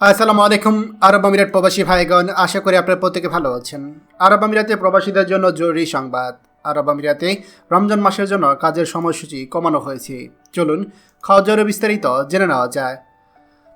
আসসালামু আলাইকুম, আরব আমিরাত প্রবাসী ভাইগণ, আশা করি আপনারা প্রত্যেকে ভালো আছেন। আরব আমিরাতে প্রবাসীদের জন্য জরুরি সংবাদ। আরব আমিরাতে রমজান মাসের জন্য কাজের সময়সূচি কমানো হয়েছে। চলুন খাওয়া বিস্তারিত জেনে নেওয়া যায়।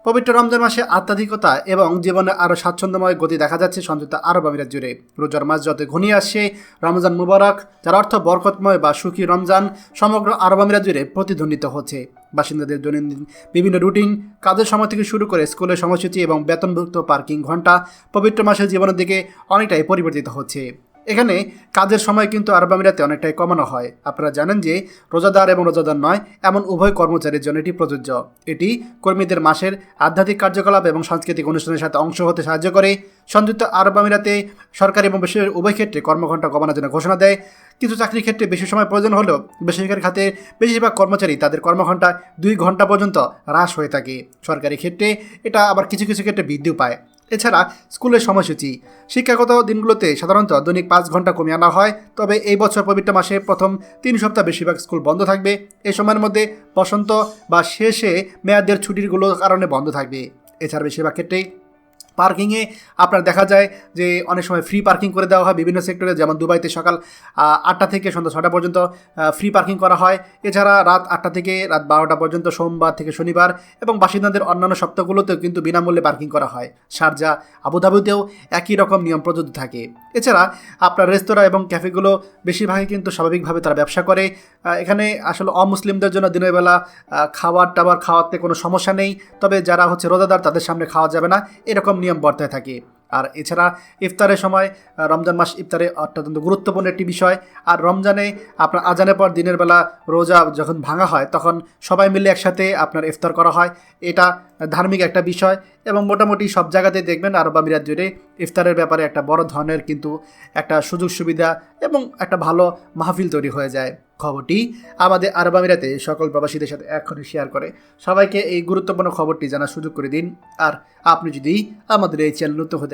পবিত্র রমজান মাসে আধ্যাত্মিকতা এবং জীবনে আরও স্বাচ্ছন্দ্যময় গতি দেখা যাচ্ছে সংযুক্ত আরব আমিরাত জুড়ে। রোজার মাস যত ঘনিয়ে আসছে, রমজান মুবারক, যার অর্থ বরকতময় বা সুখী রমজান, সমগ্র আরব আমিরাত জুড়ে প্রতিধ্বনিত হচ্ছে। বাসিন্দাদের দৈনন্দিন বিভিন্ন রুটিন, কাজের সময় থেকে শুরু করে স্কুলের সময়সূচি এবং বেতনভুক্ত পার্কিং ঘণ্টা পবিত্র মাসের জীবনের দিকে অনেকটাই পরিবর্তিত হচ্ছে। এখানে কাজের সময় কিন্তু আরব আমিরাতে অনেকটাই কমানো হয়। আপনারা জানেন যে রোজাদার এবং রোজাদার নয়, এমন উভয় কর্মচারীর জন্য এটি প্রযোজ্য। এটি কর্মীদের মাসের আধ্যাত্মিক কার্যকলাপ এবং সাংস্কৃতিক অনুষ্ঠানের সাথে অংশ হতে সাহায্য করে। সংযুক্ত আরব আমিরাতে সরকারি এবং বেসরকারি উভয় ক্ষেত্রে কর্মঘণ্টা কমানোর জন্য ঘোষণা দেয়। কিছু চাকরির ক্ষেত্রে বেশি সময় প্রয়োজন হলেও বেসরকারি খাতে বেশিরভাগ কর্মচারী তাদের কর্মঘণ্টা দুই ঘণ্টা পর্যন্ত হ্রাস হয়ে থাকে। সরকারি ক্ষেত্রে এটা আবার কিছু কিছু ক্ষেত্রে বৃদ্ধিও পায়। এছাড়া স্কুলের সময়সূচি। শিক্ষাগত দিনগুলোতে সাধারণত দৈনিক পাঁচ ঘণ্টা কমিয়ে আনা হয়, তবে এই বছর পবিত্র মাসে প্রথম তিন সপ্তাহ বেশিরভাগ স্কুল বন্ধ থাকবে। এ সময়ের মধ্যে বসন্ত বা শেষে মেয়াদের ছুটিরগুলোর কারণে বন্ধ থাকবে। এছাড়া বেশিরভাগ ক্ষেত্রেই পার্কিংয়ে। আপনার দেখা যায় যে অনেক সময় ফ্রি পার্কিং করে দেওয়া হয় বিভিন্ন সেক্টরে যেমন দুবাইতে সকাল আটটা থেকে সন্ধ্যা ছটা পর্যন্ত ফ্রি পার্কিং করা হয়। এছাড়া রাত আটটা থেকে রাত বারোটা পর্যন্ত, সোমবার থেকে শনিবার এবং বাসিন্দাদের অন্যান্য সপ্তাহগুলোতেও কিন্তু বিনামূল্যে পার্কিং করা হয়। শারজা আবুধাবিতেও একই রকম নিয়ম প্রযোজ্য থাকে। এছাড়া আপনার রেস্তোরাঁ এবং ক্যাফেগুলো বেশিরভাগই কিন্তু স্বাভাবিকভাবে তারা ব্যবসা করে। এখানে আসলে অমুসলিমদের জন্য দিনের বেলা খাবার টাবার খাওয়াতে কোনো সমস্যা নেই। তবে যারা হচ্ছে রোজাদার, তাদের সামনে খাওয়া যাবে না। এরকম নিয়ম বর্তায় থাকে। আর এছাড়া ইফতারের সময় রমজান মাস ইফতারে অত্যন্ত গুরুত্বপূর্ণ একটি বিষয়। আর রমজানে আপনার আজানের পর দিনের বেলা রোজা যখন ভাঙা হয়, তখন সবাই মিলে একসাথে আপনার ইফতার করা হয়। এটা ধার্মিক একটা বিষয় এবং মোটামুটি সব জায়গাতে দেখবেন আরব আমিরাত জুড়ে ইফতারের ব্যাপারে একটা বড় ধরনের কিন্তু একটা সুযোগ সুবিধা এবং একটা ভালো মাহফিল তৈরি হয়ে যায়। খবরটি আমাদের আরব আমিরাতে সকল প্রবাসীদের সাথে এখনই শেয়ার করে। সবাইকে এই গুরুত্বপূর্ণ খবরটি জানার সুযোগ করে দিন। আর আপনি যদি আমাদের এই চ্যানেল নতুন হয়ে